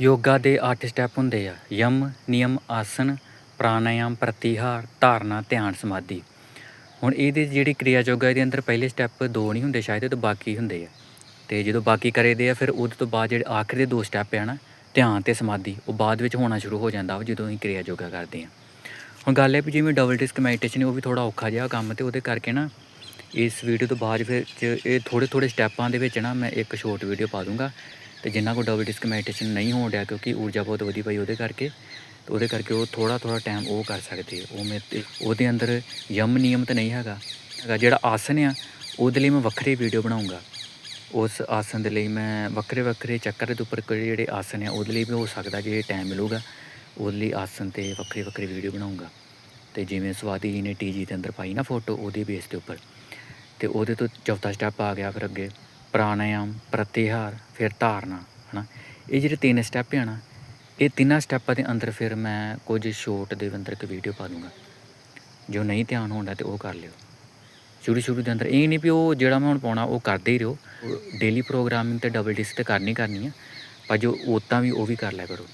ਯੋਗਾ ਦੇ 8 ਸਟੈਪ ਹੁੰਦੇ ਆ। ਯਮ, ਨਿਯਮ, ਆਸਨ, ਪ੍ਰਾਣਾਯਾਮ, ਪ੍ਰਤੀਹਾਰ, ਧਾਰਨਾ, ਧਿਆਨ, ਸਮਾਧੀ। ਹੁਣ ਇਹਦੇ ਜਿਹੜੀ ਕਿਰਿਆ ਯੋਗਾ ਇਹਦੇ ਅੰਦਰ ਪਹਿਲੇ ਸਟੈਪ ਦੋ ਨਹੀਂ ਹੁੰਦੇ, ਸ਼ਾਇਦ ਇਹ ਤੋਂ ਬਾਕੀ ਹੁੰਦੇ ਆ। ਤੇ ਜਦੋਂ ਬਾਕੀ ਕਰੇ ਆ, ਫਿਰ ਉਹਦੇ ਤੋਂ ਬਾਅਦ ਜਿਹੜੇ ਆਖਰੀ ਦੇ ਦੋ ਸਟੈਪ ਆ ਨਾ, ਧਿਆਨ ਤੇ ਸਮਾਧੀ, ਉਹ ਬਾਅਦ ਵਿੱਚ ਹੋਣਾ ਸ਼ੁਰੂ ਹੋ ਜਾਂਦਾ ਵਾ ਜਦੋਂ ਅਸੀਂ ਕਿਰਿਆ ਯੋਗਾ ਕਰਦੇ ਆ। ਹੁਣ ਗੱਲ ਹੈ ਵੀ ਜਿਵੇਂ ਡਬਲ ਡਿਸਕ ਮੈਡੀਟੇਸ਼ਨ ਉਹ ਵੀ ਥੋੜਾ ਔਖਾ ਜਿਹਾ ਕੰਮ ਤੇ ਉਹਦੇ ਕਰਕੇ ਨਾ, ਇਸ ਵੀਡੀਓ ਤੋਂ ਬਾਅਦ ਫਿਰ ਇਹ ਥੋੜੇ ਥੋੜੇ ਸਟੈਪਾਂ ਦੇ ਵਿੱਚ ਨਾ ਮੈਂ ਇੱਕ ਸ਼ੋਰਟ ਵੀਡੀਓ ਪਾ ਦੂੰਗਾ। ਤੇ ਜਿੰਨਾ ਕੋਲ ਡਬਲ ਡਿਸਕ ਨਹੀਂ ਹੋਣ ਡਿਆ ਕਿਉਂਕਿ ਊਰਜਾ ਬਹੁਤ ਵਧੀ ਪਈ ਉਹਦੇ ਕਰਕੇ, ਤੇ ਉਹਦੇ ਕਰਕੇ ਉਹ ਥੋੜਾ ਥੋੜਾ ਟਾਈਮ ਉਹ ਕਰ ਸਕਦੇ ਉਹ ਮੈਂ ਉਹਦੇ ਅੰਦਰ ਯਮ ਨਿਯਮ ਤਾਂ ਨਹੀਂ ਹੈਗਾ। ਹੈਗਾ ਜਿਹੜਾ ਆਸਨ ਆ, ਉਹਦੇ ਲਈ ਮੈਂ ਵੱਖਰੀ ਵੀਡੀਓ ਬਣਾਉਂਗਾ। ਉਸ ਆਸਨ ਦੇ ਲਈ ਮੈਂ ਵੱਖਰੇ ਵੱਖਰੇ ਚੱਕਰ ਦੇ ਉੱਪਰ ਜਿਹੜੇ ਆਸਨ ਆ, ਉਹਦੇ ਲਈ ਵੀ ਹੋ ਸਕਦਾ ਜੇ ਟਾਈਮ ਮਿਲੂਗਾ, ਉਹਦੇ ਲਈ ਆਸਨ ਤੇ ਵੱਖਰੀ ਵੱਖਰੀ ਵੀਡੀਓ ਬਣਾਉਂਗਾ। ਤੇ ਜਿਵੇਂ ਸਵਾਤੀ ਜੀ ਨੇ ਟੀਜੀ ਦੇ ਅੰਦਰ ਪਾਈ ਨਾ ਫੋਟੋ ਉਹਦੇ ਬੇਸ ਦੇ ਉੱਪਰ। ਤੇ ਉਹਦੇ ਤੋਂ ਚੌਥਾ ਸਟੈਪ ਆ ਗਿਆ ਫਿਰ ਅੱਗੇ। ਪ੍ਰਾਣਾਯਾਮ ਪ੍ਰਤਿਹਾਰ ਫਿਰ ਧਾਰਨਾ ਹਨਾ। ਇਹ ਜਿਹੜੇ ਤਿੰਨ ਸਟੈਪ ਆ ਨਾ ਇਹ ਤਿੰਨਾਂ ਸਟੈਪਾਂ ਦੇ ਅੰਦਰ ਫਿਰ ਮੈਂ ਕੁਝ ਸ਼ੋਰਟ ਦੇ ਅੰਦਰ ਇੱਕ ਵੀਡੀਓ ਪਾ ਦੂੰਗਾ। ਜੋ ਨਹੀਂ ਧਿਆਨ ਹੁੰਦਾ ਤੇ ਉਹ ਕਰ ਲਿਓ। ਸ਼ੁਰੂ ਸ਼ੁਰੂ ਦੇ ਅੰਦਰ ਇਹ ਨਹੀਂ ਵੀ ਉਹ ਜਿਹੜਾ ਮੈਂ ਹੁਣ ਪਾਉਣਾ ਉਹ ਕਰਦੇ ਹੀ ਰਹੋ। ਡੇਲੀ ਪ੍ਰੋਗਰਾਮਿੰਗ ਤੇ ਡਬਲ ਡਿਸਕ ਤੇ ਕਰਨੀ ਕਰਨੀ ਆ ਪਰ ਜੋ ਉਤਾਂ ਵੀ ਉਹ ਵੀ ਕਰ ਲਿਆ ਕਰੋ।